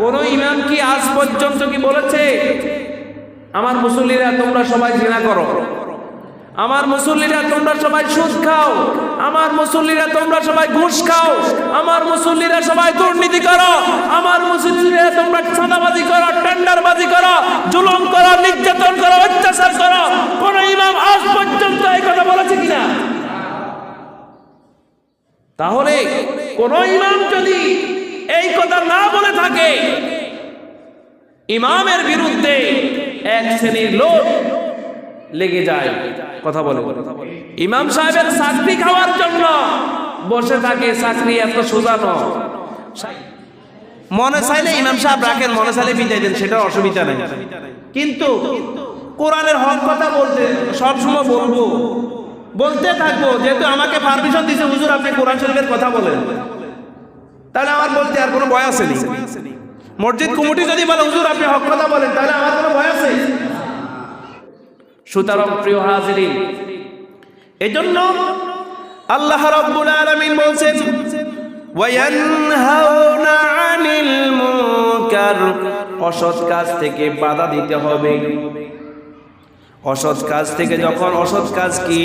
কোন ইমাম কি আজ পর্যন্ত কি বলেছে? আমার মুসল্লিরা, তোমরা সবাই ঘৃণা করো। আমার মুসল্লিরা, তোমরা সবাই সুদ খাও। আমার মুসল্লিরা, তোমরা সবাই ঘুষ খাও। আমার মুসল্লিরা সবাই দুর্নীতি করো। আমার মুসল্লিরা, তোমরা ছাদাবাজি করো, টেন্ডারবাজি করো, জুলুম করো, নির্যাতন করো, অত্যাচার করো। কোন ইমাম আজ পর্যন্ত এই কথা বলেছে কিনা? তাহলে কোন ইমাম যদি এই কথা না বলে থাকে। ইমামের বিরুদ্ধে এক শ্রেণির লোক লেগে যায়। কথা বলে। ইমাম সাহেবের চাকরি খাওয়ার জন্য বসে থাকে, চাকরি এত সোজানো মনে চাইলে ইমাম সাহেব রাখেন, মনে চাইলে বিদায় দেন, সেটা অসুবিধা নেই। কিন্তু কোরআনের হক কথা বলতে সবসময় বলব। বলতে থাকব, যেহেতু আমাকে পারমিশন দিছে, হুজুর আপনি কোরআন শরীফের কথা বলেন। তাহলে আমার বলতে আর কোনো ভয় আছে নেই মসজিদ কমিটি যদি বলে, হুজুর, আপনি হক কথা বলেন, তাহলে আমার কোনো ভয় আছে সুতরাং, প্রিয় হাজিরিন, এজন্য আল্লাহ রাব্বুল আলামিন বলছেন, ওয়ায়ানহাউনা আনিল মুনকার, অসৎ কাজ থেকে বাধা দিতে হবে। অসৎ কাজ থেকে যখন অসৎ কাজ কি?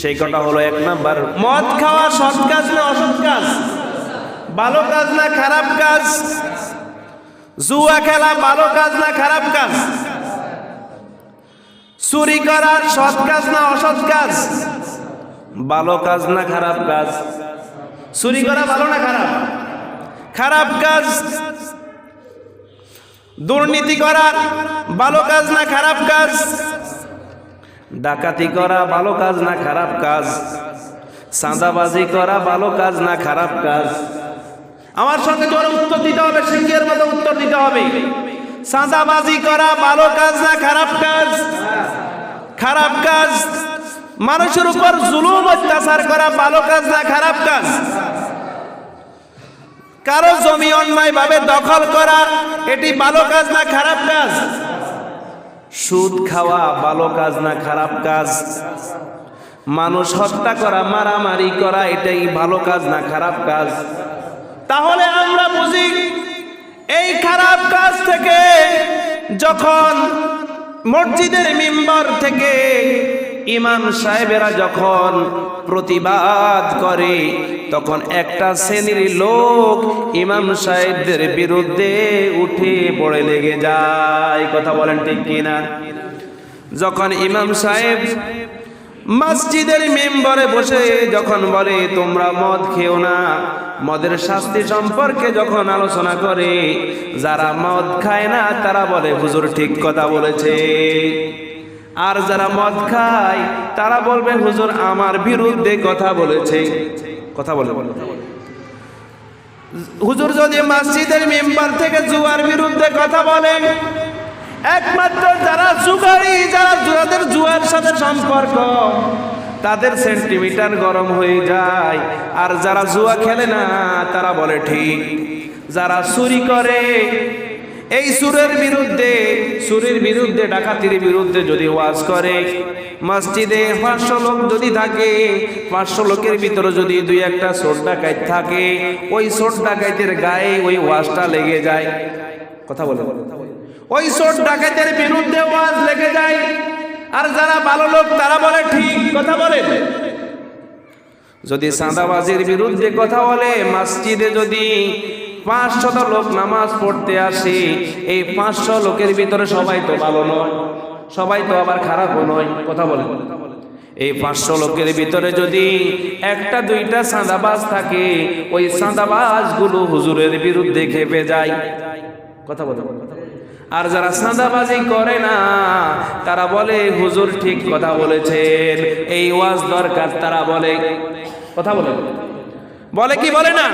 সেই কটা হলো এক নাম্বার, মদ খাওয়া সৎ কাজ না অসৎ কাজ? ভালো কাজ না খারাপ কাজ? জুয়া খেলা ভালো কাজ না খারাপ কাজ? চুরি করার সৎ কাজ না অসৎ কাজ? ভালো কাজ না খারাপ কাজ? চুরি করা ভালো না খারাপ? খারাপ কাজ? দুর্নীতি করা ভালো কাজ না খারাপ কাজ? ডাকাতি করা ভালো কাজ না খারাপ কাজ? চাঁদাবাজি করা ভালো কাজ না খারাপ কাজ? আমার সঙ্গে জোরে উত্তর দিতে হবে সিংহের মতো উত্তর দিতে হবে। চাঁদাবাজি করা ভালো কাজ না খারাপ কাজ? খারাপ কাজ। মানুষের উপর জুলুম, অত্যাচার করা ভালো কাজ না খারাপ কাজ? কারও জমি অন্যায় ভাবে দখল করা, এটি ভালো কাজ না খারাপ কাজ? সুদ খাওয়া ভালো কাজ না খারাপ কাজ? মানুষ হত্যা করা, মারামারি করা, এটাই ভালো কাজ না খারাপ কাজ? তাহলে আমরা বুঝি এই খারাপ কাজ থেকে যখন মসজিদের মেম্বার থেকে ইমাম সাহেবেরা যখন প্রতিবাদ করে, তখন একটা শ্রেণির লোক ইমাম সাহেবদের বিরুদ্ধে উঠে পড়ে লেগে যায়। কথা বলেন ঠিক কিনা? যখন ইমাম সাহেব মসজিদের মেম্বারে বসে যখন বলে, তোমরা মদ খেও না। মদের শাস্তি সম্পর্কে যখন আলোচনা করে, যারা মদ খায় না, তারা বলে, হুজুর ঠিক কথা বলেছে। আর যারা মদ খায়, তারা বলবে, হুজুর আমার বিরুদ্ধে কথা বলেছে। কথা বলে বলে। হুজুর যদি মসজিদের মেম্বার থেকে জুয়ার বিরুদ্ধে কথা বলেন একমাত্র যারা জুগারি যারা যাদের জুয়ার সাথে সম্পর্ক, তাদের সেন্টিমিটার গরম হয়ে যায়। আর যারা জুয়া খেলে না, তারা বলে, ঠিক, যারা চুরি করে, এই সুরের বিরুদ্ধে সুরের বিরুদ্ধে, ডাকাতির বিরুদ্ধে যদি ওয়াজ করে, মসজিদে পাঁচশো লোক যদি থাকে, পাঁচশো লোকের ভিতরে যদি দুই একটা সোট ডাকাইত থাকে, ওই সোট ডাকাইতের গায়ে ওই ওয়াজটা লেগে যায়। কথা বলে ওই সোট ডাকাতের বিরুদ্ধে ওয়াজ লেগে যায়। আর যারা ভালো লোক, তারা বলে, ঠিক কথা বলে। যদি সাদাবাজির বিরুদ্ধে কথা বলে, মসজিদে যদি পাঁচশত লোক নামাজ পড়তে আসে, এই পাঁচশো লোকের ভিতরে সবাই তো ভালো নয়, সবাই তো আবার খারাপও নয়, কথা বলে। এই পাঁচশো লোকের ভিতরে যদি একটা, দুইটা সাদাবাজ থাকে, ওই সাদাবাজগুলো হুজুরের বিরুদ্ধে খেপে যায়। কথা বলে। আর যারা সাদাবাজি করে না, তারা বলে, হুজুর ঠিক কথা বলেছেন। এই ওয়াজ দরকার, তারা বলে। কথা বলে। বলে কি বলে না?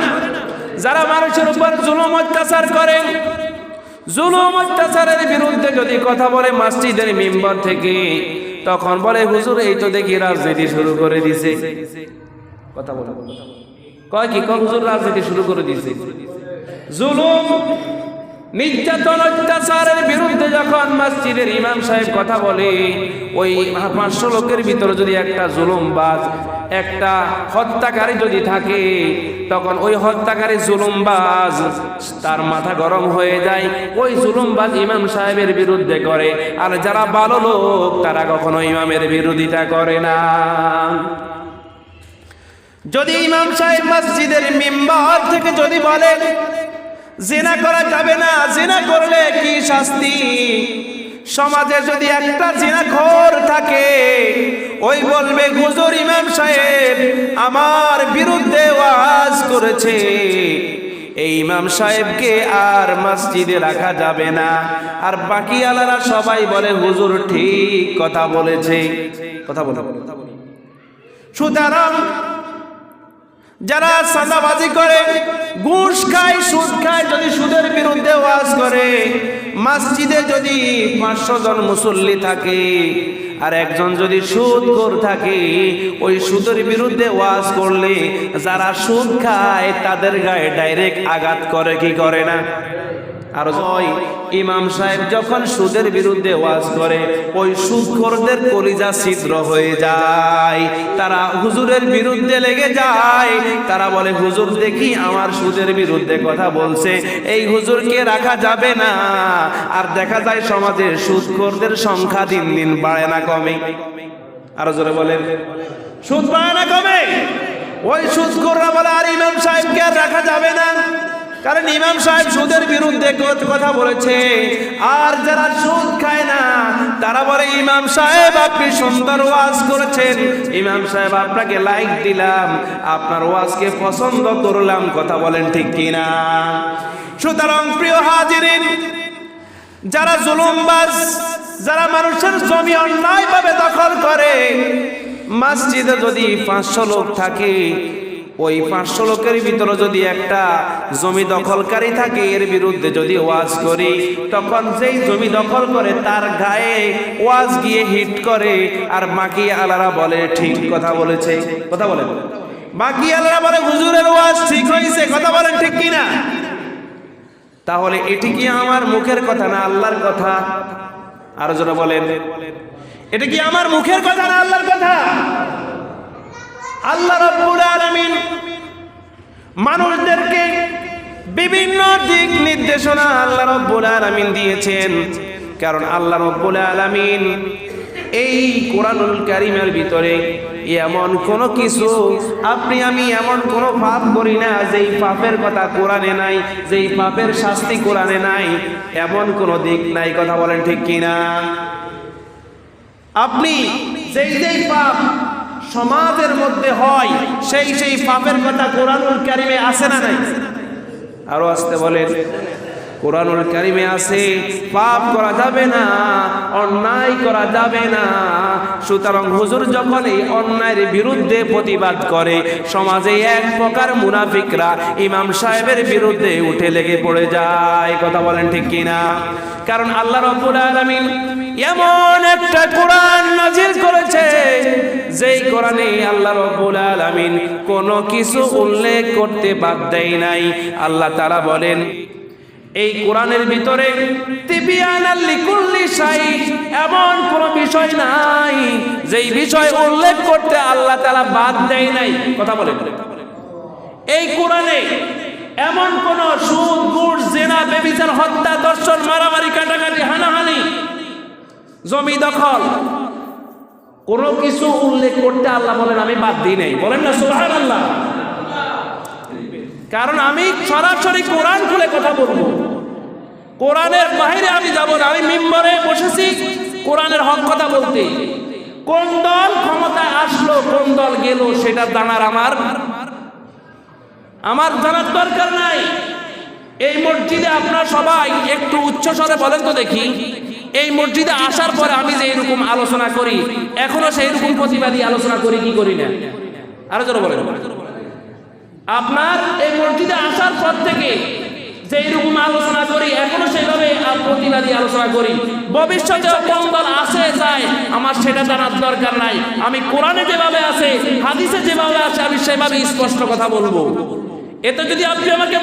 যারা মানুষের উপর জুলুম অত্যাচার করে, জুলুম অত্যাচারের বিরুদ্ধে যদি কথা বলে মসজিদের মেম্বার থেকে, তখন বলে, হুজুর, এই তো দেখি রাজনীতি শুরু করে দিছে। কথা বলে। কয় কি? হুজুর, রাজনীতি শুরু করে দিছে। জুলুম নির্যাতন অত্যাচারের বিরুদ্ধে যখন মসজিদের ইমাম সাহেব কথা বলে, ওই পাঁচশো লোকের ভিতরে যদি একটা জুলুম বাজ একটা হত্যাকারী যদি থাকে, তখন ওই হত্যাকারী জুলুমবাজ তার মাথা গরম হয়ে যায়। ওই জুলুমবাজ ইমাম সাহেবের বিরুদ্ধে করে। আর যারা ভালো লোক, তারা কখনো ইমামের বিরোধিতা করে না। যদি ইমাম সাহেব মসজিদের মেম্বার থেকে যদি বলেন জেনা করা যাবে না, জেনা করলে কি শাস্তি? সমাজে যদি একটা জেনা জিনাখোর থাকে, ওই বলবে, হুজুর ইমাম সাহেব আমার বিরুদ্ধে ওয়াজ করেছে। এই ইমাম সাহেবকে আর মসজিদে রাখা যাবে না। আর বাকি আলারা সবাই বলে, হুজুর ঠিক কথা বলেছে। কথা বলে। সুতরাং যারা সাদাবাজি করে, ঘুষ খায়, সুদ খায়, যদি সুদের বিরুদ্ধে ওয়াজ করে, মসজিদে যদি পাঁচশো জন মুসল্লি থাকে, আর একজন যদি সুদ কর থাকে, ওই সুদের বিরুদ্ধে ওয়াজ করলে যারা সুদ খায়, তাদের গায়ে ডাইরেক্ট আঘাত করে, কি করে না? আর ওই ইমাম সাহেব যখন সুদের বিরুদ্ধে ওয়াজ করে, ওই সুদখোরদের কলিজা ছিদ্র হয়ে যায়। তারা হুজুরের বিরুদ্ধে লেগে যায়। তারা বলে, হুজুর, দেখি আমার সুদের বিরুদ্ধে কথা বলছে। এই হুজুরকে রাখা যাবে না। আর দেখা যায় সমাজে সুদখোরদের সংখ্যা দিন দিন বাড়ে না, কমে। আরও জোরে বলেন। সুদ বাড়ে না, কমে। ওই সুদখোররা বলে, আর ইমাম সাহেবকে রাখা যাবে না। কারণ ইমাম সাহেব সুদের বিরুদ্ধে কথা বলেছে। আর যারা সুদ খায় না, তারা বলে, ইমাম সাহেব, আপনি সুন্দর ওয়াজ করেছেন। ইমাম সাহেব, আপনাকে লাইক দিলাম, আপনার ওয়াজকে পছন্দ করলাম। কথা বলেন ঠিক কিনা? সুতরাং প্রিয় হাজিরিন, যারা জুলুমবাজ, যারা মানুষের জমি অন্যায়ভাবে দখল করে, মসজিদে যদি পাঁচশো লোক থাকে ওই পাঁচশো লোকের ভিতরে যদি একটা জমি দখলকারী থাকে, এর বিরুদ্ধে যদি ওয়াজ করি, তখন যেই জমি দখল করে তার গায়ে ওয়াজ গিয়ে হিট করে। আর বাকি আলারা বলে, ঠিক কথা বলেছে। কথা বলেন। বাকি আলারা বলে, হুজুরের ওয়াজ ঠিক হয়েছে কথা বলেন ঠিক কিনা? তাহলে এটি কি আমার মুখের কথা না আল্লাহর কথা? আরও যারা বলেন। এটা কি আমার মুখের কথা না আল্লাহর কথা? আল্লাহ রাব্বুল আলামিন মানুষদেরকে বিভিন্ন দিক নির্দেশনা আল্লাহ রাব্বুল আলামিন দিয়েছেন। কারণ আল্লাহ রাব্বুল আলামিন এই কোরআনুল কারিমের ভিতরে এমন কোনো কিছু আপনি আমি এমন কোনো পাপ করি না, যেই পাপের কথা কোরআনে নাই, যেই পাপের শাস্তি কোরআনে নাই, এমন কোনো দিক নাই, কথা বলেন ঠিক কিনা? আপনি যেই যেই পাপ সমাজের মধ্যে হয়, সেই সেই পাপের কথা কোরআনুল কারিমে আসে না নাই? আরও আসতে বলেন, কোরআনুল কারিমে আছে, পাপ করা যাবে না, অন্যায় করা যাবে না। সুতরাং হুজুর যখন এই অন্যায়ের বিরুদ্ধে প্রতিবাদ করে, সমাজে এক প্রকার মুনাফিকরা ইমাম সাহেবের বিরুদ্ধে উঠে লেগে পড়ে যায়। কথা বলেন ঠিক কিনা? কারণ আল্লাহ রব্বুল আলামিন এমন একটা কোরআন নাজিল করেছে, যেই কোরআনে আল্লাহ রব্বুল আলামিন কোনো কিছু উল্লেখ করতে বাদ দেয় নাই। আল্লাহ তাআলা বলেন, এই কোরআনের ভিতরে এমন কোন বিষয় নাই, যেই বিষয় উল্লেখ করতে আল্লাহ তাআলা বাদ দেয় নাই। কথা বলেন। এই কোরআনে এমন কোন সুদ গুড় জেনা, বেবিচার, হত্যা দর্শন মারামারি, কাটাকাটি, হানাহানি জমি দখল। কোনো কিছু উল্লেখ করতে আল্লাহ বলেন, আমি বাদ দিই নাই। বলেন না সুহান আল্লাহ কারণ আমি সরাসরি কোরআন খুলে কথা বলব। কোরআনের বাইরে আমি যাব না, আমি মিম্বরে বসেছি কোরআনের হক কথা বলতে। কোন দল ক্ষমতায় আসলো, কোন দল গেল, সেটা জানার আমার আমার জানার দরকার নাই। এই মসজিদে আপনারা সবাই একটু উচ্চ স্বরে বলেন তো দেখি। এই মসজিদে আসার পরে আমি যে এরকম আলোচনা করি, এখনও সেই রকম প্রতিবাদী আলোচনা করি, কি করি না? আরও জোরে বলেন। আপনার এই মসজিদে আসার পর থেকে আলোচনা করি, এখনও সেভাবে প্রতিবাদী আলোচনা করি। আমার সেটা জানার দরকার নাই। আমি কোরআনে যেভাবে হাদিসে যেভাবে আমি স্পষ্ট কথা বলব। এতে যদি আপনি আমাকে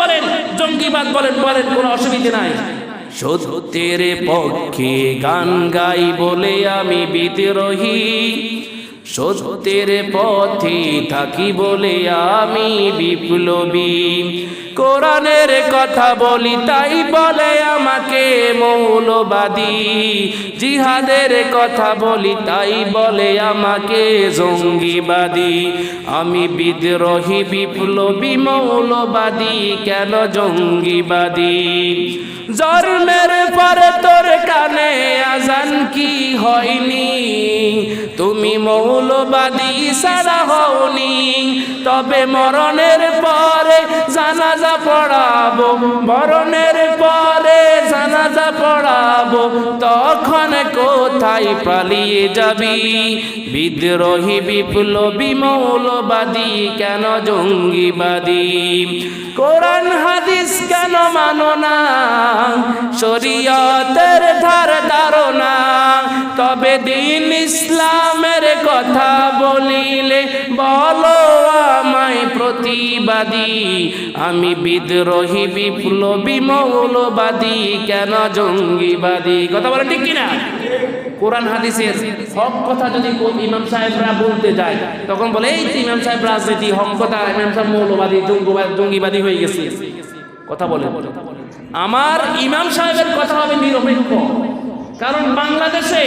বলেন, জঙ্গিবাদ বলেন বলেন, কোনো অসুবিধে নাই। সত্যের পক্ষে গান গাই বলে আমি বিদ্রোহী। সত্যের পথে থাকি বলে আমি বিপ্লবী। কোরআনের কথা বলি, তাই বলে আমাকে মৌলবাদী। জিহাদের কথা বলি, তাই বলে আমাকে জঙ্গিবাদী। আমি বিদ্রোহী, বিপ্লবী, মৌলবাদী, কেন জঙ্গিবাদী? জন্মের পরে তোর কানে আজান কি হয়নি? তুমি মৌলবাদী সারা হওনি। তবে মরণের পরে জানাজা পড়াবো। মরণের পরে পড়াবো, তখন কোথায় পালিয়ে যাবি? বিদ্রোহী বিপ্লবী মৌলবাদী, কেন জঙ্গিবাদী? কোরআন, হাদিস কেন মানো না? শরীয়তের ধার ধারণা। তবে দিন ইসলামের কথা বলিলে বলো প্রতিবাদী। আমি বিদ্রোহী, বিপ্লবী, মৌলবাদী, কেন জঙ্গিবাদী? কথা বলেন ঠিক কিনা? কোরআন, হাদিসের হক কথা যদি ইমাম সাহেবরা বলতে যায়, তখন বলে, এই ইমাম সাহেব রাজনীতি, হক কথা, ইমাম সাহেব মৌলবাদী, জঙ্গিবাদী জঙ্গিবাদী হয়ে গেছে। কথা বলে আমার ইমাম সাহেবের কথা হবে নিরপেক্ষ। কারণ বাংলাদেশে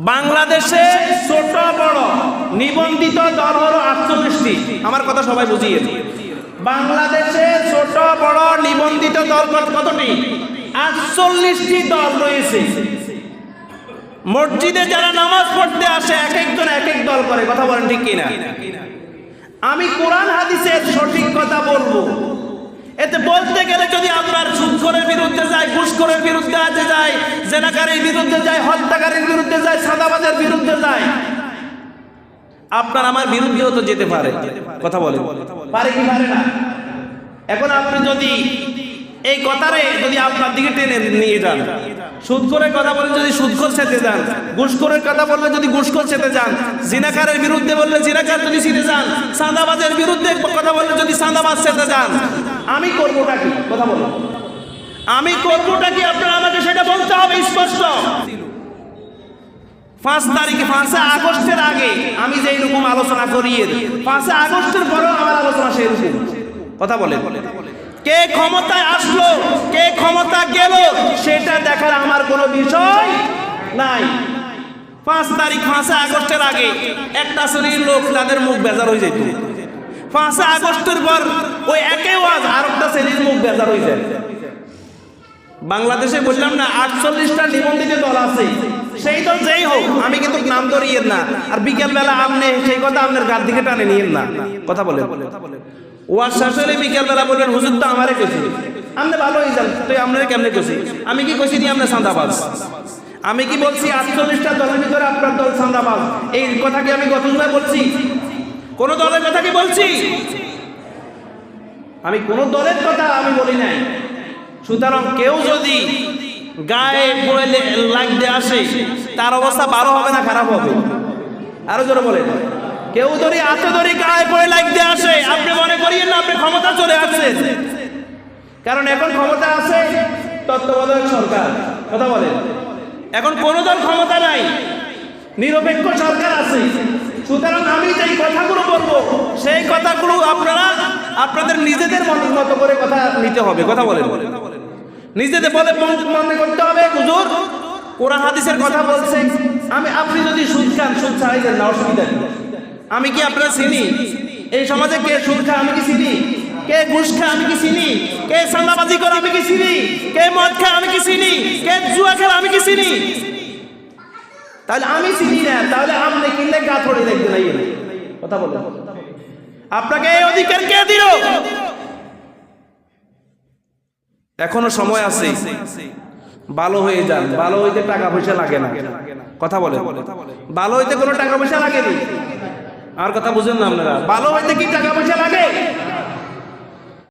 বাংলাদেশে ছোট বড় নিবন্ধিত দল হলো আটচল্লিশটি। আমার কথা সবাই বুঝিয়ে বাংলাদেশে ছোট বড় নিবন্ধিত দল কত- কতটি? আটচল্লিশটি দল রয়েছে। মসজিদে যারা নামাজ পড়তে আসে, এক একজন এক এক দল করে। কথা বলেন ঠিক কিনা? আমি কোরআন হাদিসের সঠিক কথা বলব। এতে বলতে গেলে যদি আপনার সুদখোরের বিরুদ্ধে যায় ঘুষখোরের বিরুদ্ধে আছে যায় জেনাকারীর বিরুদ্ধে যায়, হত্যাকারীর বিরুদ্ধে যায় সাদাবাদের বিরুদ্ধে যায়। আপনার আমার বিরুদ্ধেও তো যেতে পারে। কথা বলে। পারে কি পারে না? এখন আপনি যদি এই কথারে যদি আপনার দিকে টেনে নিয়ে যান সুদখোরের কথা বলে যদি সুদখোর সেতে যান ঘুষখোরের কথা বললে যদি ঘুষখোর সেতে যান, জিনাকারের বিরুদ্ধে বললে জিনাকার যদি সেতে যান, সাদাবাজের বিরুদ্ধে কথা বললে যদি সাদাবাজ সেতে যান, আমি করবোটা কি? কথা বলো আমি করবোটা কি আপনারা আমাকে সেটা বলতে হবে স্পষ্ট। পাঁচ তারিখে, পাঁচে আগস্টের আগে আমি যেই রকম আলোচনা করি পাঁচে আগস্টের পরেও আমার আলোচনা সেই রকম কথা বলে কে ক্ষমতায় আসলো, কে ক্ষমতা গেল, সেটা দেখার আমার কোনো বিষয় নাই। পাঁচ তারিখ, পাঁচে আগস্টের আগে একটা শ্রেণির লোক তাদের মুখ বেজার হয়ে যেত। পাঁচে আগস্টের পর ওই একে ওয়াজ আর একটা শ্রেণির মুখ বেজার হয়ে যায়। বাংলাদেশে বললাম না, আটচল্লিশটা নিবন্ধিত দল আছে। সেই দল যেই হোক, আমি কিন্তু নাম ধরিয়েন না। আর বিকেল বেলা আপনি সেই কথা আপনার গার দিকে টানে নিয়েন না। কথা বলেন। ওয়ার শেষ হলে বিকেল বেলা বললেন হুজুর তো আমারে কেছি আপনি হয়ে যান, তুই আপনারে কেমনে কেছি আমি কি কইছি দিয়ে আপনার সান্দাবাজ? আমি কি বলছি আটচল্লিশটা দলের ভিতরে আপনার দল সান্দাবাজ? এই কথা কি আমি গত বলছি? কোন দলের কথা কি বলছি? আমি কোন দলের কথা আমি বলি নাই। সুতরাং কেউ যদি গায়ে পড়ে লাগতে আসে, তার অবস্থা ভালো হবে না খারাপ হবে? আরও জোরে বলে কেউ যদি হাতে ধরি গায়ে পড়ে লাগতে আসে, আপনি মনে করিয়েন না, আপনি ক্ষমতা চলে আসছেন। কারণ এখন ক্ষমতা আছে তত্ত্বাবধায়ক সরকার। কথা বলেন। এখন কোন দল ক্ষমতা নাই, নিরপেক্ষ সরকার আছে। সুতরাং আমি যেই কথাগুলো বলব, সেই কথাগুলো আপনারা আপনাদের নিজেদের মতো করে কথা নিতে হবে। কথা বলেন। নিজেদের বলে মন- করতে হবে, হুজুর। কোরআন হাদিসের কথা বলছে। আমি, আপনি যদি সুদ খান, সুদ ছাড়াই না, অসুবিধা আমি কি আপনারা চিনি? এই সমাজে কে সুদ খায়, আমি কি চিনি? কে ঘুষ খায়, আমি কি চিনি? কে সান্দাবাজি করে, আমি কি চিনি? কে মদ খায়, আমি কি চিনি? কে জুয়া খেলে, আমি কি চিনি? তাহলে আমি চিনি না, তাহলে আপনি কিনলে গা থড়ে দেখবেন কথা বলো আপনাকে এই অধিকার কে দিল? এখনও সময় আছে। ভালো হয়ে যান। ভালো হইতে টাকা পয়সা লাগে না। কথা বলে ভালো হইতে কোনো টাকা পয়সা লাগেনি? আর কথা বুঝেন না আপনারা। ভালো হইতে কি টাকা পয়সা লাগে?